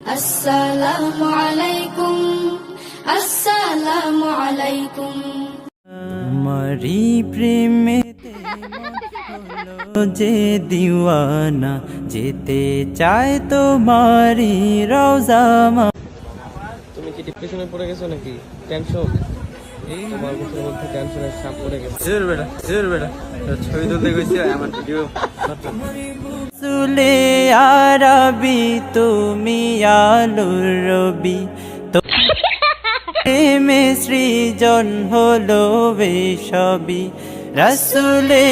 আসসালামু আলাইকুম আসসালামু আলাইকুম। মন হলো যে দিওয়ানা যেতে চায় তোমারি রওজামা তুমি কি ডিপ্রেশনে পড়ে গেছো নাকি? টেনশন এই তোমার মধ্যে টেনশনের ছাপ পড়ে গেছে। জোর বেটা জোর বেটা। ছবি তুলতে গেছি আমার ভিডিও সুলে আরবি, তুমি আলোর রবি। প্রেমে সৃজন হলো বেসবি রসুলে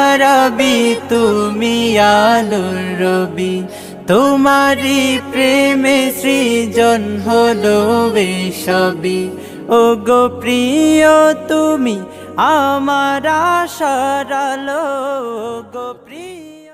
আরবি, তুমি আলোর রবি। তোমারি প্রেমে সৃজন হলো বেসবি ও গো প্রিয়, তুমি আমার আশার আলো ও গো প্রিয়।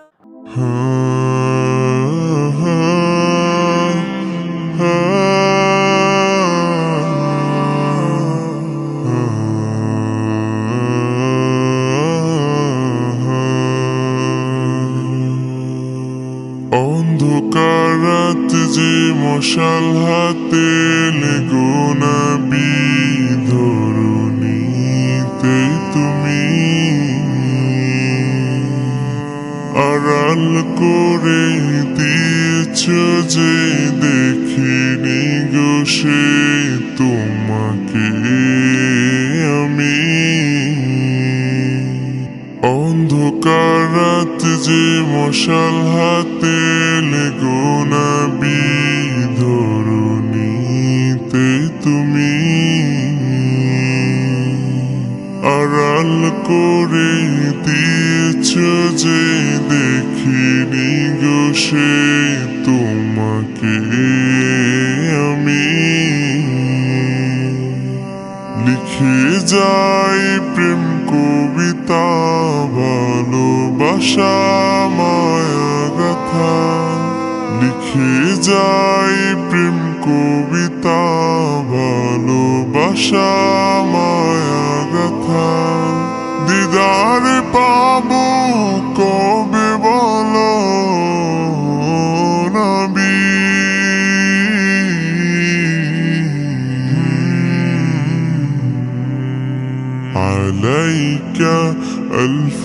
অন্ধকার রাত যে মশাল হাতে লেগোনা বিধরণীতে আড়াল করে দিয়েছ যে দেখিনি গো সে তোমাকে আমি। অন্ধকার রাত যে মশাল হাতে লেগোনা বিধরণীতে করে দিয়েছ যে দেখিনি গো সে তোমাকে আমি। লিখে যাই প্রেম, কবিতা, ভালোবাসা মায়া গাথা লিখে যাই প্রেম, কবিতা, ভালোবাসা মায়া গাথা عليك ألف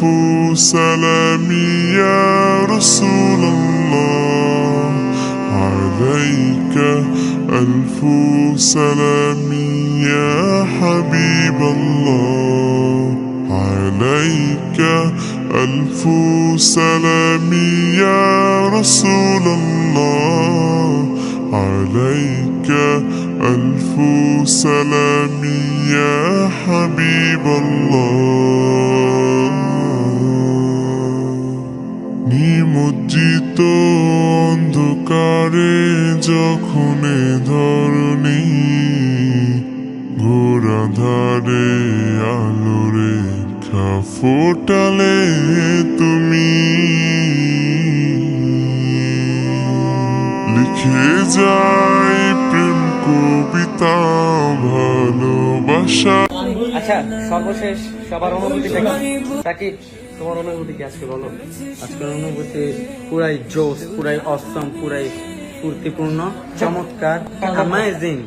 سلام يا رسول الله. عليك ألف سلام يا حبيب الله. عليك ألف سلام يا رسول الله. عليك ألف سلام يا حبيب الله নিমজ্জিত অন্ধকারে যখন এ ধরণী ঘোরাধারে আলোরে খা ফোটালে তুমি লিখে যাই প্রেম আচ্ছা সর্বশেষ সবার অনুভূতি সাকিব তোমার অনুভূতি কি আজকে বলো? অনুভূতি পুরাই জোস পুরাই অসম পুরাই স্ফূর্তিপূর্ণ চমৎকার অ্যামাইজিং